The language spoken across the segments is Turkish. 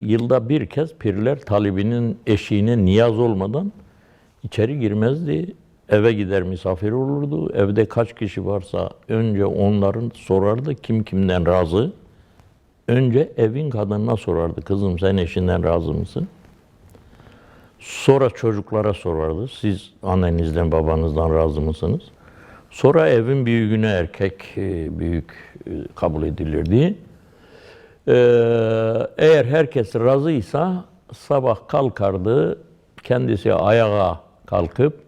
Yılda bir kez pirler talibinin eşiğine niyaz olmadan içeri girmezdi. Eve gider misafir olurdu. Evde kaç kişi varsa önce onların sorardı kim kimden razı. Önce evin kadınına sorardı. Kızım sen eşinden razı mısın? Sonra çocuklara sorardı. Siz annenizden babanızdan razı mısınız? Sonra evin büyüğüne erkek e, büyük e, kabul edilirdi. Ee, eğer herkes razıysa sabah kalkardı, kendisi ayağa kalkıp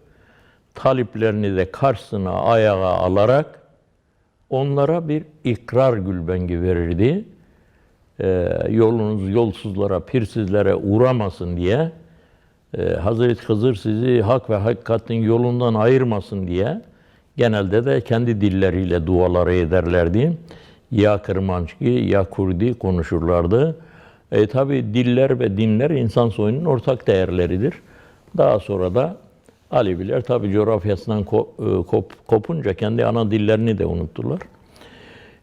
taliplerini de karşısına ayağa alarak onlara bir ikrar gülbengi verirdi. Ee, yolunuz yolsuzlara, pirsizlere uğramasın diye e, Hazreti Hızır sizi hak ve hakikatin yolundan ayırmasın diye genelde de kendi dilleriyle duaları ederlerdi. Ya Kırmançki ya Kurdi konuşurlardı. E, Tabi diller ve dinler insan soyunun ortak değerleridir. Daha sonra da Aleviler tabi coğrafyasından e, kop- kopunca kendi ana dillerini de unuttular.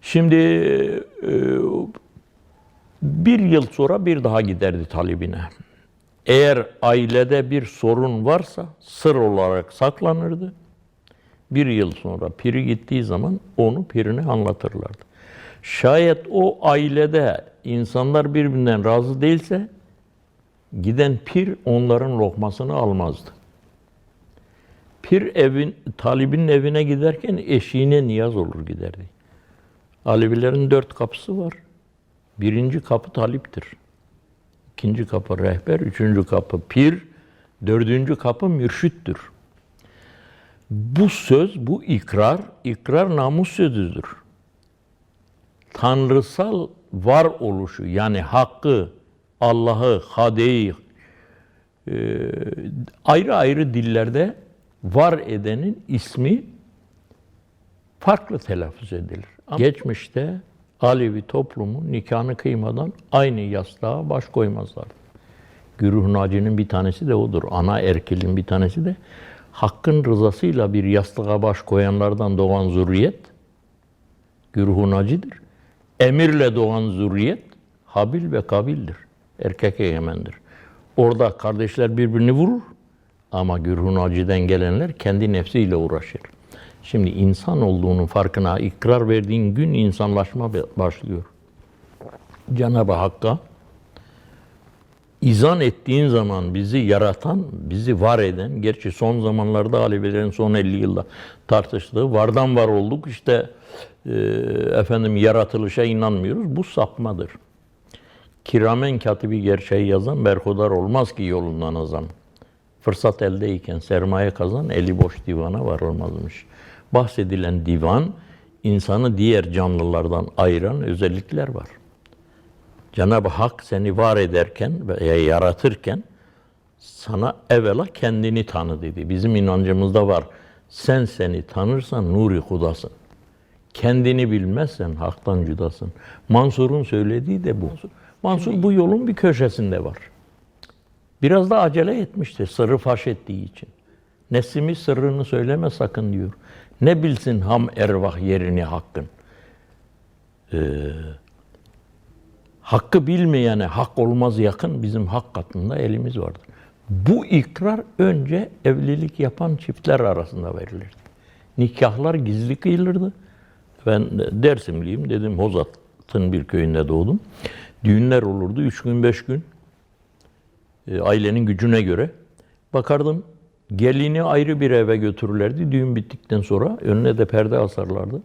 Şimdi e, bir yıl sonra bir daha giderdi talibine. Eğer ailede bir sorun varsa sır olarak saklanırdı. Bir yıl sonra piri gittiği zaman onu pirine anlatırlardı. Şayet o ailede insanlar birbirinden razı değilse giden pir onların lokmasını almazdı. Pir evin talibinin evine giderken eşiğine niyaz olur giderdi. Alevilerin dört kapısı var. Birinci kapı taliptir. İkinci kapı rehber, üçüncü kapı pir, dördüncü kapı mürşüttür. Bu söz, bu ikrar, ikrar namus sözüdür. Tanrısal var oluşu yani hakkı, Allah'ı, hadeyi e, ayrı ayrı dillerde var edenin ismi farklı telaffuz edilir. Ama geçmişte Alevi toplumu nikahını kıymadan aynı yastığa baş koymazlardı. Güruh Naci'nin bir tanesi de odur. Ana erkilin bir tanesi de hakkın rızasıyla bir yastığa baş koyanlardan doğan zürriyet Güruh Naci'dir. Emirle doğan zürriyet Habil ve Kabil'dir. Erkek egemendir. Orada kardeşler birbirini vurur ama Güruh Naci'den gelenler kendi nefsiyle uğraşır. Şimdi insan olduğunun farkına ikrar verdiğin gün insanlaşma başlıyor. Cenab-ı Hakk'a izan ettiğin zaman bizi yaratan, bizi var eden, gerçi son zamanlarda Alevilerin son 50 yılda tartıştığı vardan var olduk işte e, efendim yaratılışa inanmıyoruz. Bu sapmadır. Kiramen katibi gerçeği yazan berhudar olmaz ki yolundan azam. Fırsat eldeyken sermaye kazan eli boş divana varılmazmış. Bahsedilen divan insanı diğer canlılardan ayıran özellikler var. Cenab-ı Hak seni var ederken veya yaratırken sana evvela kendini tanı dedi. Bizim inancımızda var. Sen seni tanırsan nuri hudasın. Kendini bilmezsen haktan cudasın. Mansur'un söylediği de bu. Mansur bu yolun bir köşesinde var. Biraz da acele etmişti sırrı faş ettiği için. Nesimi sırrını söyleme sakın diyor. Ne bilsin ham ervah yerini hakkın. Ee, hakkı bilmeyene hak olmaz yakın bizim hak katında elimiz vardır. Bu ikrar önce evlilik yapan çiftler arasında verilirdi. Nikahlar gizli kıyılırdı. Ben Dersimliyim dedim Hozat'ın bir köyünde doğdum. Düğünler olurdu üç gün beş gün. E, ailenin gücüne göre. Bakardım gelini ayrı bir eve götürürlerdi. Düğün bittikten sonra önüne de perde asarlardı.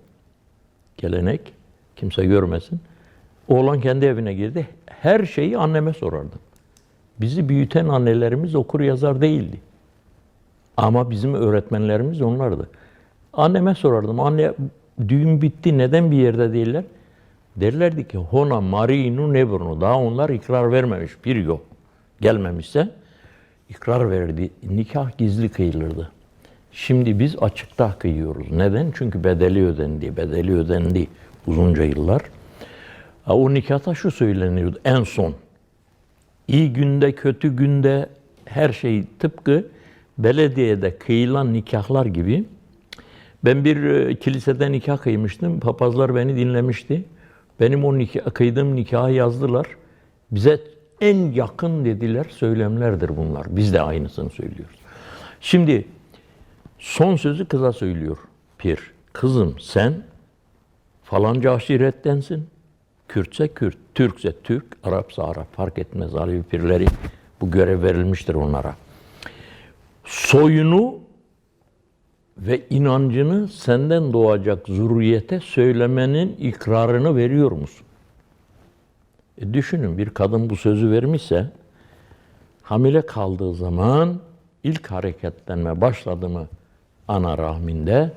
Gelenek. Kimse görmesin. Oğlan kendi evine girdi. Her şeyi anneme sorardım. Bizi büyüten annelerimiz okur yazar değildi. Ama bizim öğretmenlerimiz onlardı. Anneme sorardım. Anne düğün bitti neden bir yerde değiller? Derlerdi ki hona marinu nevrunu. Daha onlar ikrar vermemiş. Bir yok. Gelmemişse ikrar verdi. Nikah gizli kıyılırdı. Şimdi biz açıkta kıyıyoruz. Neden? Çünkü bedeli ödendi. Bedeli ödendi uzunca yıllar. O nikahta şu söyleniyordu en son. İyi günde, kötü günde her şey tıpkı belediyede kıyılan nikahlar gibi. Ben bir e, kilisede nikah kıymıştım. Papazlar beni dinlemişti. Benim o nikah, kıydığım nikahı yazdılar. Bize en yakın dediler söylemlerdir bunlar. Biz de aynısını söylüyoruz. Şimdi son sözü kıza söylüyor pir. Kızım sen falanca aşirettensin. Kürtse Kürt, Türkse Türk, Arapsa Arap fark etmez. Alevi pirleri bu görev verilmiştir onlara. Soyunu ve inancını senden doğacak zürriyete söylemenin ikrarını veriyor musun? E düşünün bir kadın bu sözü vermişse hamile kaldığı zaman ilk hareketlenme başladı mı ana rahminde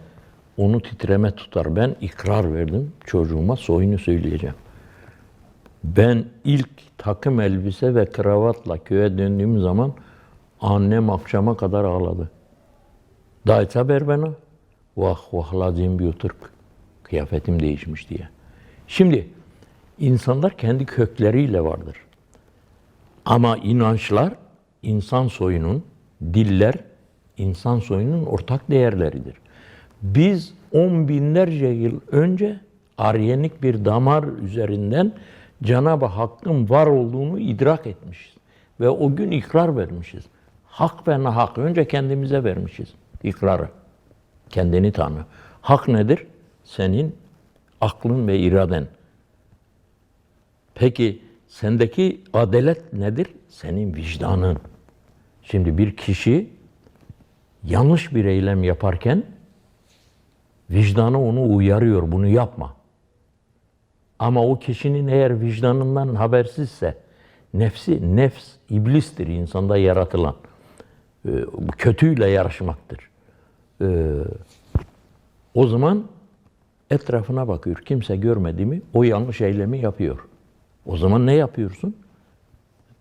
onu titreme tutar. Ben ikrar verdim çocuğuma soyunu söyleyeceğim. Ben ilk takım elbise ve kravatla köye döndüğüm zaman annem akşama kadar ağladı. Dayt haber bana. Vah vah lazim bir Türk. Kıyafetim değişmiş diye. Şimdi insanlar kendi kökleriyle vardır. Ama inançlar insan soyunun, diller insan soyunun ortak değerleridir. Biz on binlerce yıl önce aryenik bir damar üzerinden Cenab-ı Hakk'ın var olduğunu idrak etmişiz. Ve o gün ikrar vermişiz. Hak ve nahak önce kendimize vermişiz ikrarı. Kendini tanı. Hak nedir? Senin aklın ve iraden. Peki sendeki adalet nedir? Senin vicdanın. Şimdi bir kişi yanlış bir eylem yaparken vicdanı onu uyarıyor, bunu yapma. Ama o kişinin eğer vicdanından habersizse, nefsi, nefs iblistir insanda yaratılan. Bu kötüyle yarışmaktır. Ee, o zaman etrafına bakıyor. Kimse görmedi mi o yanlış eylemi yapıyor. O zaman ne yapıyorsun?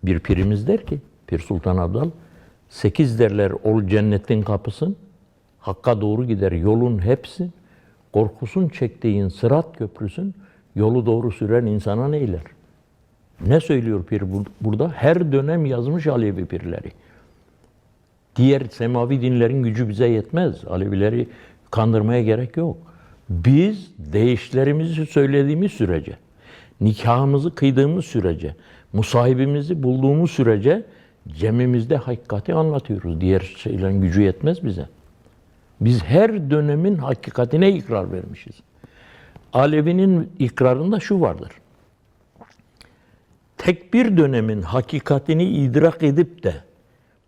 Bir pirimiz der ki, Pir Sultan Abdal, sekiz derler ol cennetin kapısın, hakka doğru gider yolun hepsi, korkusun çektiğin sırat köprüsün, yolu doğru süren insana neyler? Ne söylüyor pir bur- burada? Her dönem yazmış Alevi pirleri. Diğer semavi dinlerin gücü bize yetmez. Alevileri kandırmaya gerek yok. Biz değişlerimizi söylediğimiz sürece, nikahımızı kıydığımız sürece, musahibimizi bulduğumuz sürece cemimizde hakikati anlatıyoruz. Diğer şeylerin gücü yetmez bize. Biz her dönemin hakikatine ikrar vermişiz. Alevi'nin ikrarında şu vardır. Tek bir dönemin hakikatini idrak edip de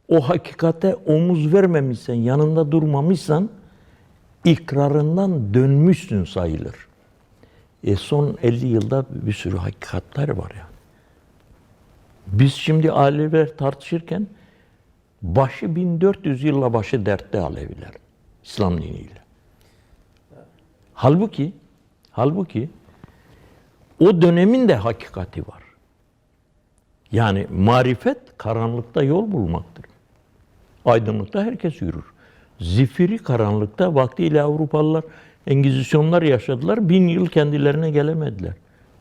o hakikate omuz vermemişsen, yanında durmamışsan ikrarından dönmüşsün sayılır. E son 50 yılda bir sürü hakikatler var yani. Biz şimdi Aleviler tartışırken başı 1400 yılla başı dertte Aleviler. İslam diniyle. Halbuki halbuki o dönemin de hakikati var. Yani marifet karanlıkta yol bulmaktır. Aydınlıkta herkes yürür. Zifiri karanlıkta vaktiyle Avrupalılar Engizisyonlar yaşadılar. Bin yıl kendilerine gelemediler.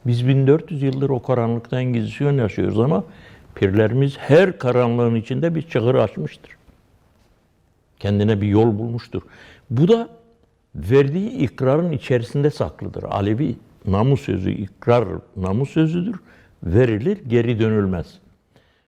Biz 1400 yıldır o karanlıkta Engizisyon yaşıyoruz ama pirlerimiz her karanlığın içinde bir çığır açmıştır. Kendine bir yol bulmuştur. Bu da verdiği ikrarın içerisinde saklıdır. Alevi namus sözü ikrar namus sözüdür. Verilir geri dönülmez.